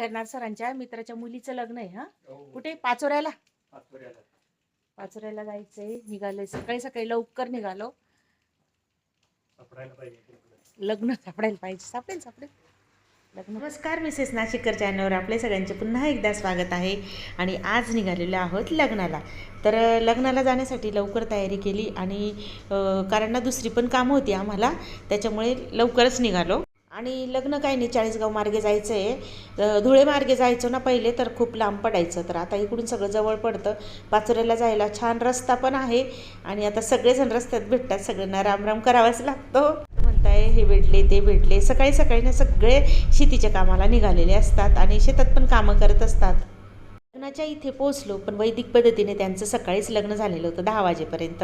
करणार सरांच्या मित्राच्या मुलीचं लग्न आहे हा? हो, कुठे? पाचोऱ्याला? पाचोऱ्याला. पाचोऱ्याला जायचंय निघालोय सकाळी सकाळी लवकर निघालो. लग्न सापडायला पाहिजे. सापडेल सापडेल. लग्न. नमस्कार मिसेस नाशिककर चॅनलवर आपले सगळ्यांचे पुन्हा एकदा स्वागत आहे. आणि आज निघालेलो आहोत लग्नाला. तर लग्नाला जाण्यासाठी लवकर तयारी केली आणि कारण ना दुसरी पण कामं होती आम्हाला त्याच्यामुळे लवकरच निघालो. आणि लग्न काही नाही चाळीसगाव मार्गे जायचं आहे धुळे मार्गे जायचो ना पहिले तर खूप लांब पडायचं. तर आता इकडून सगळं जवळ पडतं. पाचोऱ्याला जायला छान रस्ता पण आहे. आणि आता सगळेजण रस्त्यात भेटतात सगळ्यांना राम राम करावाच लागतो. म्हणताय हे भेटले ते भेटले. सकाळी सकाळी ना सगळे शेतीच्या कामाला निघालेले असतात आणि शेतात पण कामं करत असतात. लग्नाच्या इथे पोहोचलो पण वैदिक पद्धतीने त्यांचं सकाळीच लग्न झालेलं होतं दहा वाजेपर्यंत.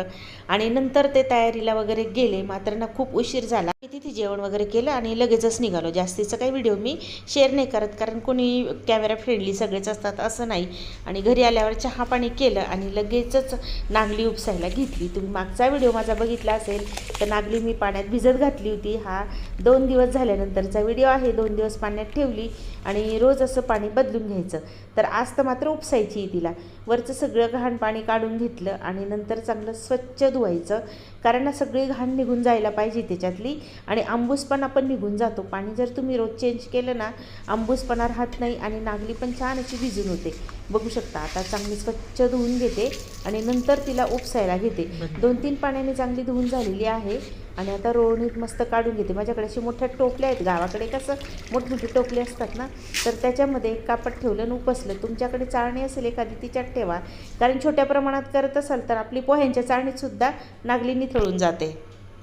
आणि नंतर ते तयारीला वगैरे गेले मात्र ना खूप उशीर झाला. मी तिथे जेवण वगैरे केलं आणि लगेचच निघालो. जास्तीचं काही व्हिडिओ मी शेअर नाही करत कारण कोणी कॅमेरा फ्रेंडली सगळेच असतात असं नाही. आणि घरी आल्यावर चहा पाणी केलं आणि लगेचच नागली उपसायला घेतली. तुम्ही मागचा व्हिडिओ माझा बघितला असेल तर नागली मी पाण्यात भिजत घातली होती. हा दोन दिवस झाल्यानंतरचा व्हिडिओ आहे. दोन दिवस पाण्यात ठेवली आणि रोज असं पाणी बदलून घ्यायचं. तर आज तर मात्र उपसायची तिला. वरचं सगळं घाण पाणी काढून घेतलं आणि नंतर चांगलं स्वच्छ धुवायचं. कारण सगळी घाण निघून जायला पाहिजे त्याच्यातली आणि आंबूसपणा पण निघून जातो. पाणी जर तुम्ही रोज चेंज केलं ना आंबूसपणा राहत नाही आणि नागली पण छान अशी भिजून होते. बघू शकता आता चांगली स्वच्छ धुवून घेते आणि नंतर तिला उपसायला घेते. दोन तीन पाण्याने चांगली धुवून झालेली आहे. आणि आता रोवणीत मस्त काढून घेते. माझ्याकडे अशी मोठ्या टोपल्या आहेत. गावाकडे कसं मोठमोठी टोपले असतात ना तर त्याच्यामध्ये एक कापड ठेवलं आणि उपसलं. तुमच्याकडे चाळणी असेल एखादी तिच्यात ठेवा. कारण छोट्या प्रमाणात करत असाल तर आपली पोह्यांच्या चाळणीतसुद्धा नागली निथळून जाते.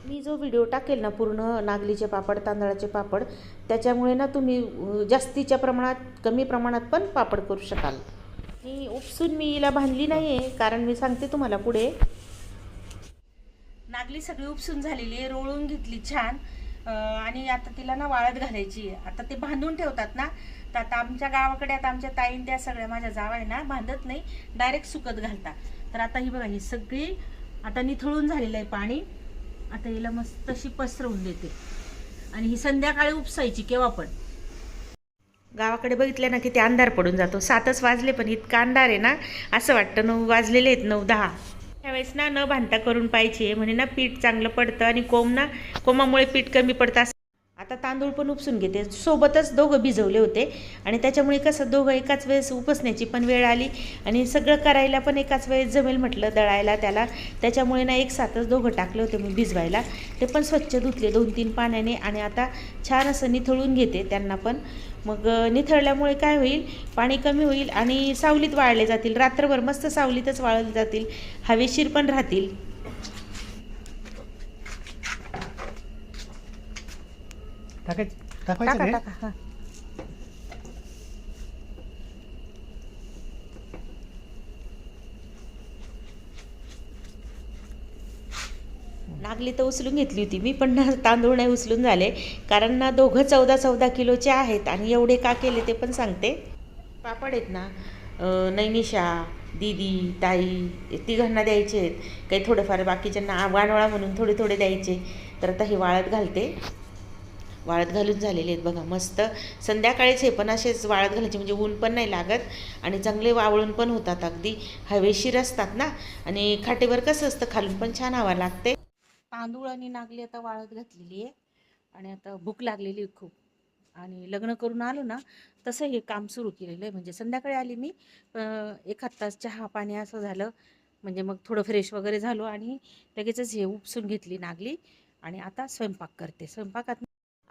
मी जो व्हिडिओ टाकेल ना पूर्ण नागलीचे पापड तांदळाचे पापड त्याच्यामुळे ना तुम्ही जास्तीच्या प्रमाणात कमी प्रमाणात पण पापड करू शकाल. मी उपसून मी हिला बांधली नाही आहे कारण मी सांगते तुम्हाला पुढे. नागली सगळी उपसून झालेली आहे रोळून घेतली छान. आणि आता तिला ना वाळत घालायची आता ते बांधून ठेवतात ना तर आता आमच्या गावाकडे आता आमच्या ताईन त्या सगळ्या माझ्या जावा आहे ना बांधत नाही डायरेक्ट सुकत घालता तर आता ही बघा ही सगळी आता निथळून झालेलं आहे पाणी. आता हिला मस्त अशी पसरवून देते. आणि ही संध्याकाळी उपसायची केव्हा पण. गावाकडे बघितलं ना की ते अंधार पडून जातो. सातच वाजले पण इतका अंधार आहे ना असं वाटतं नऊ वाजलेले आहेत नऊ दहा. त्यावेळेस ना न भांता करून पाहिजे. म्हणे ना पीठ चांगलं पडतं आणि कोंब ना कोंबामुळे पीठ कमी पडतं असं आता तांदूळ पण उपसून घेते. सोबतच दोघं भिजवले होते. आणि त्याच्यामुळे कसं दोघं एकाच वेळेस उपसण्याची पण वेळ आली. आणि सगळं करायला पण एकाच वेळेस जमेल म्हटलं दळायला त्याला. त्याच्यामुळे ना एक साथच दोघं टाकले होते मी भिजवायला. ते पण स्वच्छ धुतले दोन तीन पाण्याने. आणि आता छान असं निथळून घेते त्यांना पण. मग निथळल्यामुळे काय होईल? पाणी कमी होईल आणि सावलीत वाळले जातील. रात्रभर मस्त सावलीतच वाळले जातील. हवेशीर पण राहतील. टाकायचं? टाकायचं टाका रे? टाका हा. नागली तर उचलून घेतली होती. मी पण ना तांदूळ नाही उचलून झाले. कारण ना दोघं चौदा चौदा किलोचे आहेत आणि एवढे का केले ते पण सांगते. पापड आहेत ना अं, नैनिशा दीदी ताई तिघांना द्यायचे आहेत. काही थोडेफार बाकीच्यांना वानवळा म्हणून थोडे थोडे द्यायचे. तर आता हे वाळत घालते. वाळत घालून झालेले आहेत बघा मस्त. संध्याकाळीच हे पण असेच वाळत घालायचे म्हणजे ऊन पण नाही लागत आणि चांगले वावळून पण होतात अगदी. हवेशीर असतात ना? आणि खाटेवर कसं असतं खालून पण छान हवा लागते. तांदूळ आणि नागली आता वाळत घातलेली आहे. आणि आता भूक लागलेली खूप. आणि लग्न करून आलो ना तसं हे काम सुरू केलेलं आहे. म्हणजे संध्याकाळी आली मी एक एखाद तास चहा पाणी असं झालं. म्हणजे मग थोडं फ्रेश वगैरे झालो आणि लगेचच हे उपसून घेतली नागली. आणि आता स्वयंपाक करते. स्वयंपाकात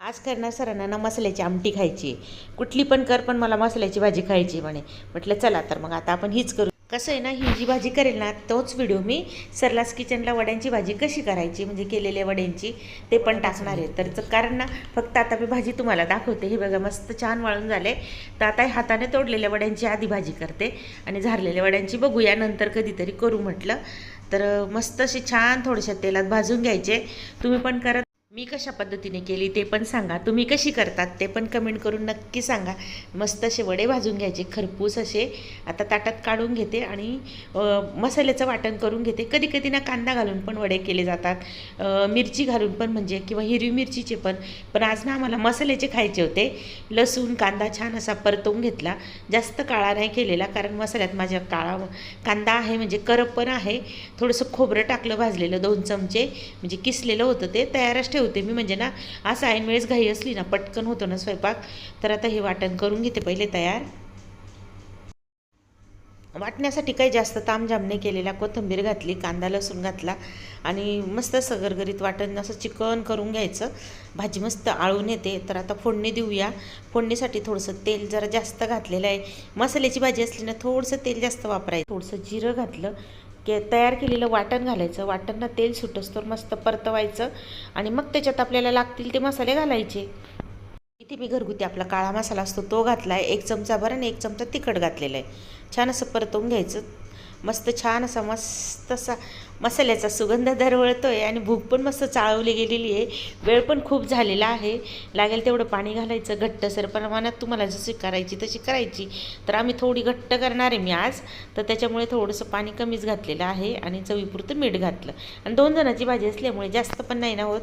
आज करणार सरांना ना मसाल्याची आमटी खायची. कुठली पण कर पण मला मसाल्याची भाजी खायची म्हणे. म्हटलं चला तर मग आता आपण हीच करू. कसं आहे ना ही जी भाजी करेल ना तोच व्हिडिओ मी सरलास किचनला वड्यांची भाजी कशी करायची म्हणजे केलेल्या वड्यांची ते पण टाकणार आहे. तर कारण ना फक्त आता मी भाजी तुम्हाला दाखवते. हे बघा मस्त छान वाळून झाले तर आता हाताने तोडलेल्या वड्यांची आधी भाजी करते आणि झारलेल्या वड्यांची बघूया. नंतर कधीतरी करू म्हटलं. तर मस्त अशी छान थोड्याशा तेलात भाजून घ्यायचे. तुम्ही पण करा मी कशा पद्धतीने केली ते पण सांगा. तुम्ही कशी करतात ते पण कमेंट करून नक्की सांगा. मस्त असे वडे भाजून घ्यायचे खरपूस असे. आता ताटात काढून घेते आणि मसाल्याचं वाटण करून घेते. कधी कधी ना कांदा घालून पण वडे केले जातात. मिरची घालून पण म्हणजे किंवा हिरवी मिरचीचे पण. पण आज ना आम्हाला मसाल्याचे खायचे होते. लसूण कांदा छान असा परतवून घेतला. जास्त काळा नाही केलेला कारण मसाल्यात माझ्या काळा कांदा आहे म्हणजे करप पण आहे. थोडंसं खोबरं टाकलं भाजलेलं दोन चमचे. म्हणजे किसलेलं होतं ते तयारच ठेवते मी म्हणजे ना असं ऐन वेळेस घाई असली ना पटकन होतो ना स्वयंपाक तर आता हे वाटण करून घेते पहिले तयार. वाटण्यासाठी काही जास्त तामझाम नाही केलेला. कोथिंबीर घातली कांदा लसूण घातला आणि मस्त सगरगरीत वाटण असं चिकन करून घ्यायचं. भाजी मस्त आळून येते. तर आता फोडणी देऊया. फोडणीसाठी थोडंसं तेल जरा जास्त घातलेलं आहे. मसाल्याची भाजी असली ना थोडंसं तेल जास्त वापरायचं. थोडंसं जिरं घातलं. के तयार केलेलं वाटण घालायचं. वाटणला तेल सुटस्तोर मस्त परतवायचं आणि मग त्याच्यात आपल्याला लागतील ते मसाले घालायचे. इथे मी घरगुती आपला काळा मसाला असतो तो घातला आहे एक चमचा भर आणि एक चमचा तिखट घातलेला आहे. छान असं परतवून घ्यायचं. मस्त छान असा मस्त असा मसाल्याचा सुगंध दरवळतो आहे आणि भूक पण मस्त चाळवली गेलेली आहे. वेळ पण खूप झालेला आहे. लागेल तेवढं पाणी घालायचं घट्टसर प्रमाणात तुम्हाला जशी करायची तशी करायची. तर आम्ही थोडी घट्ट करणार आहे मी आज. तर त्याच्यामुळे थोडंसं पाणी कमीच घातलेलं आहे आणि चवीपुरतं मीठ घातलं. आणि दोन जणांची भाजी असल्यामुळे जास्त पण नाही ना होत.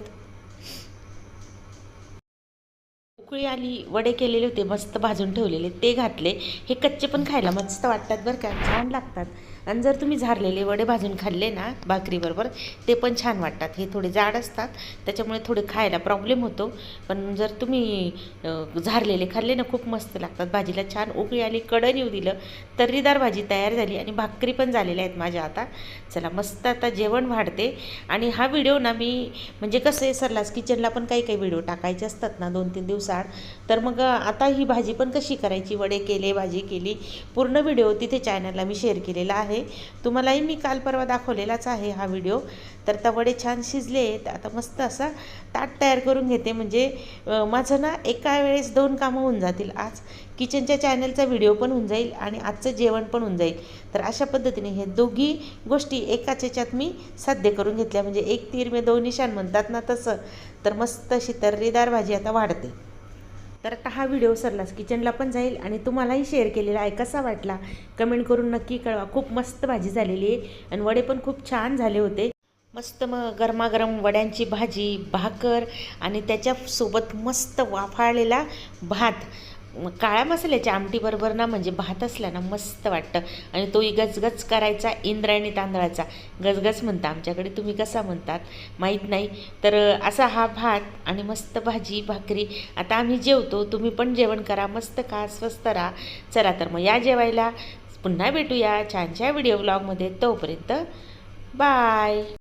उकळी आली वडे केलेले होते मस्त भाजून ठेवलेले ते घातले. हे कच्चे पण खायला मस्त वाटतात बरं का छान लागतात. आणि जर तुम्ही झारलेले वडे भाजून खाल्ले ना भाकरीबरोबर ते पण छान वाटतात. हे थोडे जाड असतात त्याच्यामुळे थोडे खायला प्रॉब्लेम होतो. पण जर तुम्ही झारलेले खाल्ले ना खूप मस्त लागतात. भाजीला छान उकळी आली कडण येऊ दिलं तर्रीदार भाजी तयार झाली आणि भाकरी पण झालेल्या आहेत माझ्या आता. चला मस्त आता जेवण वाढते. आणि हा व्हिडिओ ना मी म्हणजे कसं आहे सरलास किचनला पण काही काही व्हिडिओ टाकायचे असतात ना दोन तीन दिवसाआड. तर मग आता ही भाजी पण कशी करायची वडे केले भाजी केली पूर्ण व्हिडिओ तिथे चॅनलला मी शेअर केलेला आहे. तुम्हालाही मी काल परवा दाखवलेलाच आहे हा व्हिडिओ. तर तवडे छान शिजले तर आता मस्त असा ताट तयार करून घेते. म्हणजे माझं ना एका वेळेस दोन कामं होऊन जातील. आज किचनच्या चॅनलचा व्हिडिओ पण होऊन जाईल आणि आजचं जेवण पण होऊन जाईल. तर अशा पद्धतीने हे दोघी गोष्टी एकाच याच्यात मी साध्य करून घेतल्या. म्हणजे एक तीर मे दोन निशाण म्हणतात ना तसं. तर मस्त अशी तर्रीदार भाजी आता वाढते. तर आता हा व्हिडिओ सरलास किचनला पण जाईल आणि तुम्हालाही शेअर केलेला आहे. कसा वाटला? कमेंट करून नक्की कळवा. खूप मस्त भाजी झालेली आहे आणि वडे पण खूप छान झाले होते. मस्त मग गरमागरम वड्यांची भाजी भाकर आणि त्याच्यासोबत मस्त वाफाळलेला भात. काळ्या मसाल्याच्या आमटीबरोबर ना म्हणजे भात असला ना मस्त वाटतं. आणि तोही गजगज करायचा इंद्रायणी तांदळाचा. गजगज म्हणता आमच्याकडे तुम्ही कसा म्हणतात? माहीत नाही. तर असा हा भात आणि मस्त भाजी भाकरी. आता आम्ही जेवतो तुम्ही पण जेवण करा मस्त खा स्वस्त राहा. चला तर मग या जेवायला. पुन्हा भेटूया छानशा व्हिडिओ ब्लॉगमध्ये. तोपर्यंत बाय.